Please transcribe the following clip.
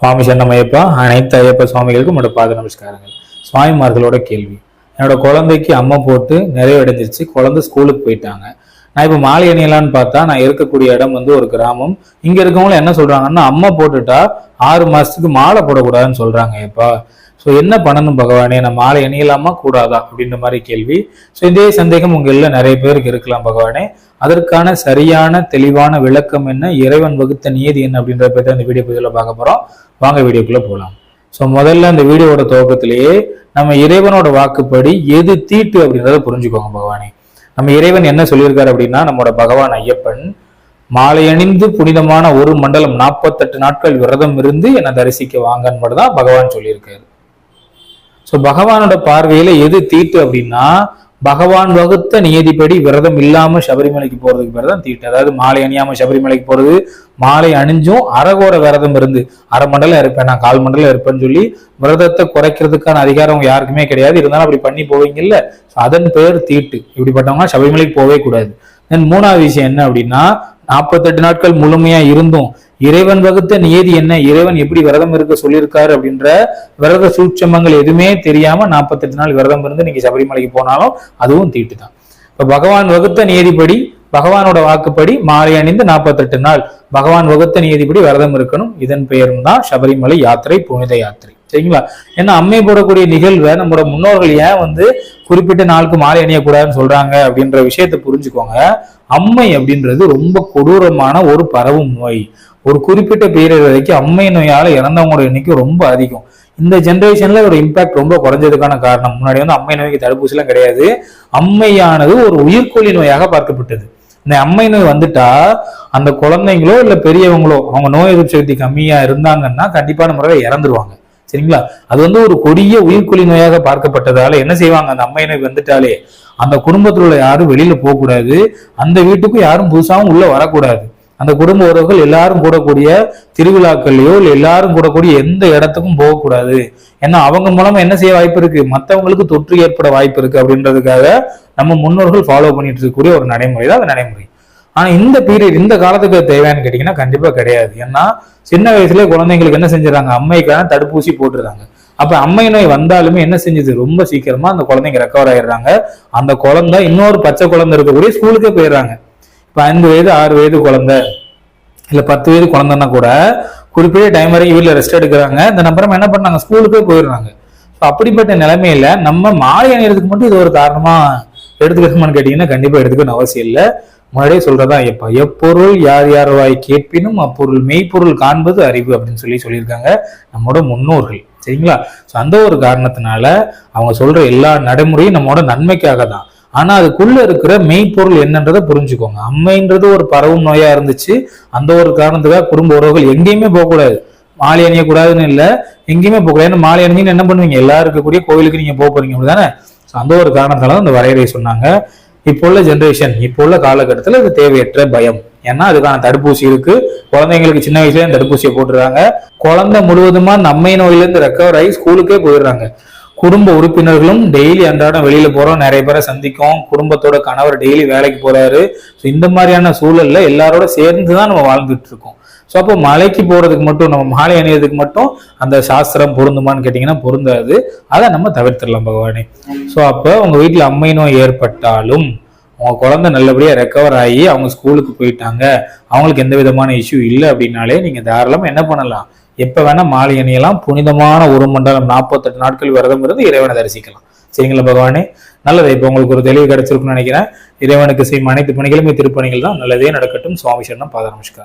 சுவாமி சரணமையப்பா அனைத்து ஐயப்ப சுவாமிகளுக்கும் என்னோட பாத நமஸ்காரங்கள். சுவாமிமார்களோட கேள்வி. என்னோட குழந்தைக்கு அம்மா போட்டு நிறைவடைஞ்சிருச்சு. குழந்தை ஸ்கூலுக்கு போயிட்டாங்க. நான் இப்போ மாலை அணியலான்னு பார்த்தா நான் இருக்கக்கூடிய இடம் வந்து ஒரு கிராமம். இங்கே இருக்கவங்களும் என்ன சொல்றாங்கன்னா அம்மா போட்டுட்டா ஆறு மாதத்துக்கு மாலை போடக்கூடாதுன்னு சொல்கிறாங்க ஏப்பா ஸோ என்ன பண்ணணும் பகவானே? நான் மாலை அணியலாமா? கூடாதா? அப்படின்ற மாதிரி கேள்வி. ஸோ இதே சந்தேகம் உங்களில் நிறைய பேருக்கு இருக்கலாம் பகவானே. அதற்கான சரியான தெளிவான விளக்கம் என்ன? இறைவன் வகுத்த நியதி என்ன? அப்படின்றத பற்றி அந்த வீடியோ பதிவில் பார்க்க போகிறோம் வாங்க வீடியோக்குள்ளே போகலாம் ஸோ முதல்ல அந்த வீடியோவோட துவக்கத்திலேயே நம்ம இறைவனோட வாக்குப்படி எது தீட்டு அப்படின்றத புரிஞ்சுக்கோங்க பகவானே. நம்ம இறைவன் என்ன சொல்லியிருக்காரு அப்படின்னா நம்மளோட பகவான் ஐயப்பன் மாலை அணிந்து புனிதமான ஒரு மண்டலம் நாற்பத்தெட்டு நாட்கள் விரதம் இருந்து என்னை தரிசிக்க வாங்கன்னு மட்டும் தான் பகவான் சொல்லியிருக்காரு. ஸோ பகவானோட பார்வையில எது தீட்டு அப்படின்னா பகவான் வகுத்த நியதிப்படி விரதம் இல்லாம சபரிமலைக்கு போறதுக்கு பேர் தான் தீட்டு. அதாவது மாலை அணியாம சபரிமலைக்கு போறது மாலை அணிஞ்சும் அறகோர விரதம் இருந்து. அரை மண்டலம் இருப்பேன் நான் கால் மண்டலம் இருப்பேன்னு சொல்லி விரதத்தை குறைக்கிறதுக்கான அதிகாரம் யாருக்குமே கிடையாது. இருந்தாலும் அப்படி பண்ணி போவீங்கல்ல. அதன் பேர் தீட்டு. இப்படிப்பட்டவங்க சபரிமலைக்கு போகவே கூடாது. தென் மூணாவது விஷயம் என்ன அப்படின்னா நாற்பத்தெட்டு நாட்கள் முழுமையா இருந்தும் இறைவன் வகுத்த நியதி என்ன? இறைவன் எப்படி விரதம் இருக்க சொல்லியிருக்காரு அப்படின்ற விரத சூட்சமங்கள் எதுவுமே தெரியாம நாற்பத்தெட்டு நாள் விரதம் இருந்து நீங்க சபரிமலைக்கு போனாலும் அதுவும் தீட்டு தான் இப்ப பகவான் வகுத்த நியதிப்படி பகவானோட வாக்குப்படி மாலை அணிந்து நாற்பத்தெட்டு நாள். பகவான் வகுத்த நியதிப்படி விரதம் இருக்கணும். இதன் பெயரும் தான் சபரிமலை யாத்திரை புனித யாத்திரை. சரிங்களா? ஏன்னா அம்மை போடக்கூடிய நிகழ்வை நம்மளோட முன்னோர்கள் ஏன் வந்து குறிப்பிட்ட நாளுக்கு மாலை அணியக்கூடாதுன்னு சொல்றாங்க அப்படின்ற விஷயத்தை புரிஞ்சுக்கோங்க. அம்மை அப்படின்றது ரொம்ப கொடூரமான ஒரு பரவும் நோய். ஒரு குறிப்பிட்ட பீரியட் வரைக்கும் அம்மை நோயால் இறந்தவங்களோட எண்ணிக்கை ரொம்ப அதிகம். இந்த ஜென்ரேஷன்ல ஒரு இம்பாக்ட் ரொம்ப குறைஞ்சதுக்கான காரணம். முன்னாடி வந்து அம்மை நோய்க்கு தடுப்பூசி எல்லாம் கிடையாது. அம்மையானது ஒரு உயிர்கொல்லி நோயாக பார்க்கப்பட்டது. இந்த அம்மை நோய் வந்துட்டா அந்த குழந்தைங்களோ இல்ல பெரியவங்களோ அவங்க நோய் எதிர்ப்பு சக்தி கம்மியா இருந்தாங்கன்னா கண்டிப்பான முறையில் இறந்துருவாங்க. சரிங்களா? அது வந்து ஒரு கொடிய உயிர்கொல்லி நோயாக பார்க்கப்பட்டதால என்ன செய்வாங்க? அந்த அம்மை நோய் வந்துட்டாலே அந்த குடும்பத்தில் உள்ள யாரும் வெளியில போகக்கூடாது. அந்த வீட்டுக்கும் யாரும் புதுசாகவும் உள்ள வரக்கூடாது. அந்த குடும்ப உறவுகள் எல்லாரும் கூடக்கூடிய திருவிழாக்கள்லையோ இல்லை எல்லாரும் கூடக்கூடிய எந்த இடத்துக்கும் போகக்கூடாது. ஏன்னா அவங்க மூலமா என்ன செய்ய வாய்ப்பு இருக்கு? மற்றவங்களுக்கு தொற்று ஏற்பட வாய்ப்பு இருக்கு அப்படின்றதுக்காக நம்ம முன்னோர்கள் ஃபாலோ பண்ணிட்டு இருக்கக்கூடிய ஒரு நடைமுறை தான் அந்த நடைமுறை. ஆனா இந்த பீரியட் இந்த காலத்துக்கு அது தேவையான்னு கேட்டீங்கன்னா கண்டிப்பா கிடையாது. ஏன்னா சின்ன வயசுல குழந்தைங்களுக்கு என்ன செஞ்சுறாங்க அம்மைக்கான தடுப்பூசி போட்டுருந்தாங்க அப்ப அம்மை நோய் வந்தாலுமே என்ன செஞ்சது? ரொம்ப சீக்கிரமா அந்த குழந்தைங்க ரெக்கவர் ஆயிடுறாங்க. அந்த குழந்தை இன்னொரு பச்சை குழந்தை இருக்கக்கூடிய ஸ்கூலுக்கே போயிடுறாங்க. ஐந்து வயது ஆறு வயது குழந்தை. இல்லை பத்து வயது குழந்தைன்னா கூட குறிப்பிட்ட டைம் வரைக்கும் வீட்டில் ரெஸ்ட் எடுக்கிறாங்க. இந்த நம்பரம் என்ன பண்ணாங்க? ஸ்கூலுக்கே போயிடுறாங்க. ஸோ அப்படிப்பட்ட நிலைமையில நம்ம மாலை அணியறதுக்கு மட்டும் இது ஒரு காரணமா எடுத்துக்கணுமான்னு கேட்டீங்கன்னா கண்டிப்பாக எடுத்துக்கணும் அவசியம் இல்லை. முன்னாடியே சொல்றதா எப்போ? எப்பொருள் யார் யார் வாய் கேட்பினும் அப்பொருள் மெய்ப்பொருள் காண்பது அறிவு அப்படின்னு சொல்லி சொல்லியிருக்காங்க நம்மளோட முன்னோர்கள். சரிங்களா? ஸோ அந்த ஒரு காரணத்தினால அவங்க சொல்ற எல்லா நடைமுறையும் நம்மளோட நன்மைக்காக தான். ஆனா அதுக்குள்ள இருக்கிற மெய்ப்பொருள் என்னன்றதை புரிஞ்சுக்கோங்க. அம்மைன்றது ஒரு பரவும் நோயா இருந்துச்சு. அந்த ஒரு காரணத்துக்காக குடும்ப உறவுகள் எங்கேயுமே போகக்கூடாது. மாலை அணியக்கூடாதுன்னு இல்லை எங்கேயுமே போகக்கூடாது. ஏன்னா மாலை அணிஞ்சுன்னு என்ன பண்ணுவீங்க? எல்லாரும் இருக்கக்கூடிய கோவிலுக்கு நீங்க போக போறீங்க. அப்படிதானே? ஸோ அந்த ஒரு காரணத்தால தான் அந்த வரையறை சொன்னாங்க. இப்போ உள்ள ஜென்ரேஷன் இப்போ உள்ள காலகட்டத்தில் இது தேவையற்ற பயம். ஏன்னா அதுக்கான தடுப்பூசி இருக்கு. குழந்தைங்களுக்கு சின்ன வயசுலேயே தடுப்பூசியை போட்டுறாங்க குழந்தை முழுவதுமா நம்மை நோயிலேருந்து ரெக்கவர் ஆகி ஸ்கூலுக்கே போயிடுறாங்க. குடும்ப உறுப்பினர்களும் டெய்லி அன்றாடம் வெளியில போறோம். நிறைய பேரை சந்திக்கும். குடும்பத்தோட கணவர் டெய்லி வேலைக்கு போறாரு. ஸோ இந்த மாதிரியான சூழல்ல எல்லாரோட சேர்ந்து தான் நம்ம வாழ்ந்துட்டு இருக்கோம் ஸோ அப்போ மலைக்கு போறதுக்கு மட்டும் நம்ம மாலை அணியதுக்கு மட்டும் அந்த சாஸ்திரம் பொருந்துமான்னு கேட்டிங்கன்னா பொருந்தாது. அதை நம்ம தவிர்த்திடலாம் பகவானே. ஸோ அப்போ உங்க வீட்டில் அம்மை நோய் ஏற்பட்டாலும் அவங்க குழந்தை நல்லபடியாக ரெக்கவர் ஆகி அவங்க ஸ்கூலுக்கு போயிட்டாங்க. அவங்களுக்கு எந்த விதமான இஷ்யூ இல்லை அப்படின்னாலே நீங்கள் தாராளமாக என்ன பண்ணலாம்? எப்போ வேணால் மாலை அணியலாம். புனிதமான ஒரு மண்டலம் நாற்பத்தெட்டு நாட்கள் விரதம் இருந்து இறைவனை தரிசிக்கலாம். சரிங்களா பகவானே? நல்லது. இப்போ உங்களுக்கு ஒரு தெளிவு கிடைச்சிருக்குன்னு நினைக்கிறேன். இறைவனுக்கு செய்யும் அனைத்து பணிகளுமே திருப்பணிகள் தான். நல்லதே நடக்கட்டும். சுவாமி சரணம். பாத நமஸ்காரம்.